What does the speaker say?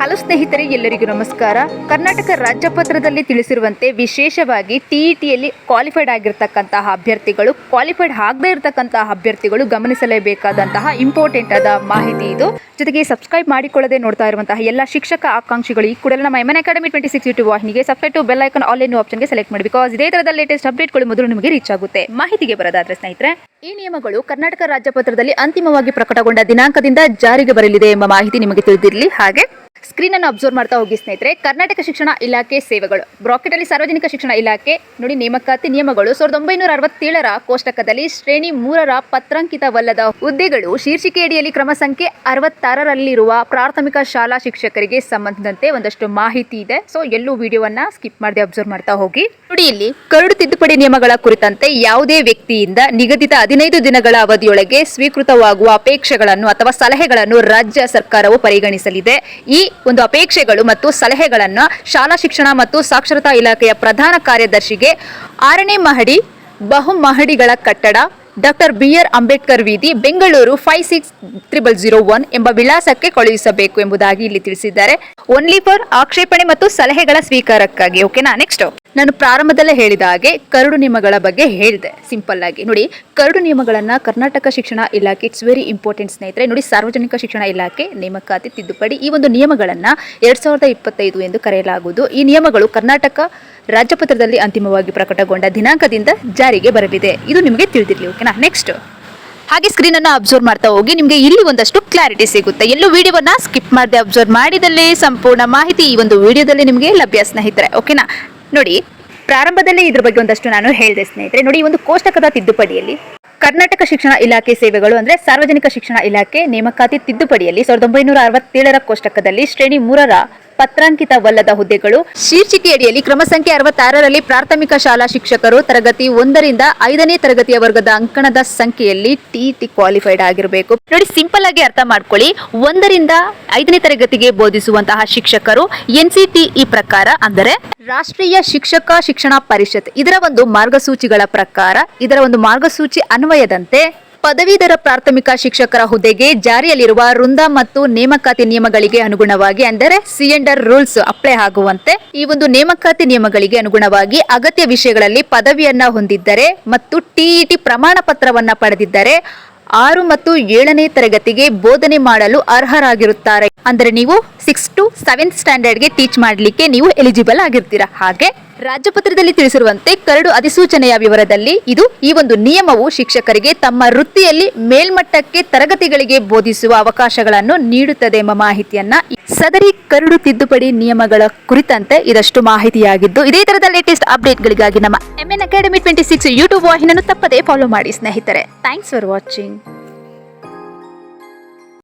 Hello ಸ್ನೇಹಿತರೆ, ಎಲ್ಲರಿಗೂ ನಮಸ್ಕಾರ. ಕರ್ನಾಟಕ ರಾಜ್ಯಪತ್ರದಲ್ಲಿ ತಿಳಿಸಿರುವಂತೆ ವಿಶೇಷವಾಗಿ ಟಿಇಟಿಯಲ್ಲಿ ಕ್ವಾಲಿಫೈಡ್ ಆಗಿರ್ತಕ್ಕಂತಹ ಅಭ್ಯರ್ಥಿಗಳು ಕ್ವಾಲಿಫೈಡ್ ಆಗದೇ ಇರತಕ್ಕಂತಹ ಅಭ್ಯರ್ಥಿಗಳು ಗಮನಿಸಲೇಬೇಕಾದಂತಹ ಇಂಪಾರ್ಟೆಂಟ್ ಆದ ಮಾಹಿತಿ ಇದು. ಜೊತೆಗೆ ಸಬ್ಸ್ಕ್ರೈಬ್ ಮಾಡಿಕೊಳ್ಳದೆ ನೋಡ್ತಾ ಇರುವಂತಹ ಎಲ್ಲ ಶಿಕ್ಷಕ ಆಕಾಂಕ್ಷಿಗಳು ಈ ಕೂಡಲೇ ನಮ್ಮ Yaman academy twenty six YouTube ವಾಹಿನಿಗೆ subscribe to bell icon all N ಆಪ್ಷನ್ಗೆ ಸೆಲೆಕ್ಟ್ ಮಾಡಿ. ಬಿಕಾಸ್ ಇದೇ ತರದ ಲೇಟೆಸ್ಟ್ ಅಪ್ಡೇಟ್ಗಳು ಮೊದಲು ನಿಮಗೆ ರೀಚ್ ಆಗುತ್ತೆ. ಮಾಹಿತಿಗೆ ಬರೋದಾದ್ರೆ ಸ್ನೇಹಿತರೆ, ಈ ನಿಯಮಗಳು ಕರ್ನಾಟಕ ರಾಜ್ಯಪತ್ರದಲ್ಲಿ ಅಂತಿಮವಾಗಿ ಪ್ರಕಟಗೊಂಡ ದಿನಾಂಕದಿಂದ ಜಾರಿಗೆ ಬರಲಿದೆ ಎಂಬ ಮಾಹಿತಿ ನಿಮಗೆ ತಿಳಿದಿರಲಿ. ಹಾಗೆ ಸ್ಕ್ರೀನ್ ಅನ್ನು ಅಬ್ಸರ್ವ್ ಮಾಡ್ತಾ ಹೋಗಿ ಸ್ನೇಹಿತರೆ, ಕರ್ನಾಟಕ ಶಿಕ್ಷಣ ಇಲಾಖೆ ಸೇವೆಗಳು. ಬ್ರಾಕೆಟ್ ಅಲ್ಲಿ ಸಾರ್ವಜನಿಕ ಶಿಕ್ಷಣ ಇಲಾಖೆ, ನೋಡಿ ನೇಮಕಾತಿ ನಿಯಮಗಳು. ಸಾವಿರದ ಒಂಬೈನೂರ ಅರವತ್ತೇಳರ ಕೋಷ್ಟಕದಲ್ಲಿ ಶ್ರೇಣಿ ಮೂರರ ಪತ್ರಾಂಕಿತವಲ್ಲದ ಹುದ್ದೆಗಳು ಶೀರ್ಷಿಕೆಯಡಿಯಲ್ಲಿ ಕ್ರಮ ಸಂಖ್ಯೆ ಅರವತ್ತಾರರಲ್ಲಿರುವ ಪ್ರಾಥಮಿಕ ಶಾಲಾ ಶಿಕ್ಷಕರಿಗೆ ಸಂಬಂಧಿಸಿದಂತೆ ಒಂದಷ್ಟು ಮಾಹಿತಿ ಇದೆ. ಸೊ ಎಲ್ಲೂ ವಿಡಿಯೋವನ್ನ ಸ್ಕಿಪ್ ಮಾಡದೆ ಅಬ್ಸರ್ವ್ ಮಾಡ್ತಾ ಹೋಗಿ. ನುಡಿಯಲ್ಲಿ ಕರಡು ತಿದ್ದುಪಡಿ ನಿಯಮಗಳ ಕುರಿತಂತೆ ಯಾವುದೇ ವ್ಯಕ್ತಿಯಿಂದ ನಿಗದಿತ ಹದಿನೈದು ದಿನಗಳ ಅವಧಿಯೊಳಗೆ ಸ್ವೀಕೃತವಾಗುವ ಅಪೇಕ್ಷೆಗಳನ್ನು ಅಥವಾ ಸಲಹೆಗಳನ್ನು ರಾಜ್ಯ ಸರ್ಕಾರವು ಪರಿಗಣಿಸಲಿದೆ. ಈ ಒಂದು ಅಪೇಕ್ಷೆಗಳು ಮತ್ತು ಸಲಹೆಗಳನ್ನು ಶಾಲಾ ಶಿಕ್ಷಣ ಮತ್ತು ಸಾಕ್ಷರತಾ ಇಲಾಖೆಯ ಪ್ರಧಾನ ಕಾರ್ಯದರ್ಶಿಗೆ ಆರನೇ ಮಹಡಿ ಬಹು ಮಹಡಿಗಳ ಕಟ್ಟಡ doctor B R Ambedkar ವೀದಿ Bengaluru five six triple zero one ಎಂಬ ವಿಳಾಸಕ್ಕೆ ಕಳುಹಿಸಬೇಕು ಎಂಬುದಾಗಿ ಇಲ್ಲಿ ತಿಳಿಸಿದ್ದಾರೆ. ಓನ್ಲಿ ಫಾರ್ ಆಕ್ಷೇಪಣೆ ಮತ್ತು ಸಲಹೆಗಳ ಸ್ವೀಕಾರಕ್ಕಾಗಿ. ಓಕೆನಾ ನೆಕ್ಸ್ಟ್ ನಾನು ಪ್ರಾರಂಭದಲ್ಲೇ ಹೇಳಿದ ಹಾಗೆ ಕರಡು ನಿಯಮಗಳ ಬಗ್ಗೆ ಹೇಳಿದೆ. ಸಿಂಪಲ್ ಆಗಿ. ನೋಡಿ, ಕರಡು ನಿಯಮಗಳನ್ನು ಕರ್ನಾಟಕ ಶಿಕ್ಷಣ ಇಲಾಖೆ ಇಟ್ಸ್ ವೆರಿ ಇಂಪಾರ್ಟೆಂಟ್ ಸ್ನೇಹಿತರೆ, ನೋಡಿ ಸಾರ್ವಜನಿಕ ಶಿಕ್ಷಣ ಇಲಾಖೆ ನೇಮಕಾತಿ ತಿದ್ದುಪಡಿ ಈ ಒಂದು ನಿಯಮಗಳನ್ನು ಎರಡು ಸಾವಿರದ ಇಪ್ಪತ್ತೈದು ಎಂದು ಕರೆಯಲಾಗುವುದು. ಈ ನಿಯಮಗಳು ಕರ್ನಾಟಕ ರಾಜ್ಯಪತ್ರದಲ್ಲಿ ಅಂತಿಮವಾಗಿ ಪ್ರಕಟಗೊಂಡ ದಿನಾಂಕದಿಂದ ಜಾರಿಗೆ ಬರಲಿದೆ. ಇದು ನಿಮಗೆ ತಿಳಿದಿರಲಿ ಓಕೆನಾ ನೆಕ್ಸ್ಟ್ ಹಾಗೆ ಸ್ಕ್ರೀನ್ ಅನ್ನ ಅಬ್ಸರ್ವ್ ಮಾಡ್ತಾ ಹೋಗಿ, ನಿಮಗೆ ಇಲ್ಲಿ ಒಂದಷ್ಟು ಕ್ಲಾರಿಟಿ ಸಿಗುತ್ತೆ. ಎಲ್ಲೂ ವಿಡಿಯೋವನ್ನ ಸ್ಕಿಪ್ ಮಾಡದೆ ಅಬ್ಸರ್ವ್ ಮಾಡಿದಲ್ಲಿ ಸಂಪೂರ್ಣ ಮಾಹಿತಿ ಈ ಒಂದು ವಿಡಿಯೋದಲ್ಲಿ ನಿಮಗೆ ಲಭ್ಯ ಸ್ನೇಹಿತರೆ ಓಕೆನಾ ನೋಡಿ, ಪ್ರಾರಂಭದಲ್ಲಿ ಇದ್ರ ಬಗ್ಗೆ ಒಂದಷ್ಟು ನಾನು ಹೇಳಿದೆ ಸ್ನೇಹಿತರೆ. ನೋಡಿ ಒಂದು ಕೋಷ್ಟಕದ ತಿದ್ದುಪಡಿಯಲ್ಲಿ ಕರ್ನಾಟಕ ಶಿಕ್ಷಣ ಇಲಾಖೆ ಸೇವೆಗಳು ಅಂದ್ರೆ ಸಾರ್ವಜನಿಕ ಶಿಕ್ಷಣ ಇಲಾಖೆ ನೇಮಕಾತಿ ತಿದ್ದುಪಡಿಯಲ್ಲಿ ಸಾವಿರದ ಒಂಬೈನೂರ ಅರವತ್ತೇಳರ ಕೋಷ್ಟಕದಲ್ಲಿ ಶ್ರೇಣಿ ಮೂರರ ಪತ್ರಾಂಕಿತವಲ್ಲದ ಹುದ್ದೆಗಳು. ಶೀರ್ಷಿಕೆಯಡಿಯಲ್ಲಿ ಕ್ರಮ ಸಂಖ್ಯೆ ಅರವತ್ತಾರರಲ್ಲಿ ಪ್ರಾಥಮಿಕ ಶಾಲಾ ಶಿಕ್ಷಕರು ತರಗತಿ ಒಂದರಿಂದ ಐದನೇ ತರಗತಿಯ ವರ್ಗದ ಅಂಕಣದ ಸಂಖ್ಯೆಯಲ್ಲಿ ಟಿ ಕ್ವಾಲಿಫೈಡ್ ಆಗಿರಬೇಕು. ನೋಡಿ, ಸಿಂಪಲ್ ಆಗಿ ಅರ್ಥ ಮಾಡ್ಕೊಳ್ಳಿ. ಒಂದರಿಂದ ಐದನೇ ತರಗತಿಗೆ ಬೋಧಿಸುವಂತಹ ಶಿಕ್ಷಕರು ಎನ್ ಈ ಪ್ರಕಾರ ಅಂದರೆ ರಾಷ್ಟ್ರೀಯ ಶಿಕ್ಷಕ ಶಿಕ್ಷಣ ಪರಿಷತ್ ಇದರ ಒಂದು ಮಾರ್ಗಸೂಚಿಗಳ ಪ್ರಕಾರ ಇದರ ಒಂದು ಮಾರ್ಗಸೂಚಿ ಅನ್ವಯದಂತೆ ಪದವೀಧರ ಪ್ರಾಥಮಿಕ ಶಿಕ್ಷಕರ ಹುದ್ದೆಗೆ ಜಾರಿಯಲ್ಲಿರುವ ವೃಂದ ಮತ್ತು ನೇಮಕಾತಿ ನಿಯಮಗಳಿಗೆ ಅನುಗುಣವಾಗಿ ಅಂದರೆ ಸಿಎಂಡರ್ ರೂಲ್ಸ್ ಅಪ್ಲೈ ಆಗುವಂತೆ ಈ ಒಂದು ನೇಮಕಾತಿ ನಿಯಮಗಳಿಗೆ ಅನುಗುಣವಾಗಿ ಅಗತ್ಯ ವಿಷಯಗಳಲ್ಲಿ ಪದವಿಯನ್ನ ಹೊಂದಿದ್ದರೆ ಮತ್ತು ಟಿಇಟಿ ಪ್ರಮಾಣ ಪತ್ರವನ್ನ ಪಡೆದಿದ್ದರೆ ಆರು ಮತ್ತು ಏಳನೇ ತರಗತಿಗೆ ಬೋಧನೆ ಮಾಡಲು ಅರ್ಹರಾಗಿರುತ್ತಾರೆ. ಅಂದರೆ ನೀವು ಸಿಕ್ಸ್ ಟು ಸೆವೆಂತ್ ಸ್ಟ್ಯಾಂಡರ್ಡ್ಗೆ ಟೀಚ್ ಮಾಡಲಿಕ್ಕೆ ನೀವು ಎಲಿಜಿಬಲ್ ಆಗಿರ್ತೀರಾ. ಹಾಗೆ ರಾಜ್ಯಪತ್ರದಲ್ಲಿ ತಿಳಿಸಿರುವಂತೆ ಕರಡು ಅಧಿಸೂಚನೆಯ ವಿವರದಲ್ಲಿ ಇದು ಈ ಒಂದು ನಿಯಮವು ಶಿಕ್ಷಕರಿಗೆ ತಮ್ಮ ವೃತ್ತಿಯಲ್ಲಿ ಮೇಲ್ಮಟ್ಟಕ್ಕೆ ತರಗತಿಗಳಿಗೆ ಬೋಧಿಸುವ ಅವಕಾಶಗಳನ್ನು ನೀಡುತ್ತದೆ ಎಂಬ ಮಾಹಿತಿಯನ್ನ ಸದರಿ ಕರಡು ತಿದ್ದುಪಡಿ ನಿಯಮಗಳ ಕುರಿತಂತೆ ಇದಷ್ಟು ಮಾಹಿತಿಯಾಗಿದ್ದು, ಇದೇ ತರದ ಲೇಟೆಸ್ಟ್ ಅಪ್ಡೇಟ್ಗಳಿಗಾಗಿ ನಮ್ಮ N academy twenty six YouTube ವಾಹಿನಿಯನ್ನು ತಪ್ಪದೇ ಫಾಲೋ ಮಾಡಿ ಸ್ನೇಹಿತರೆ. Thanks for watching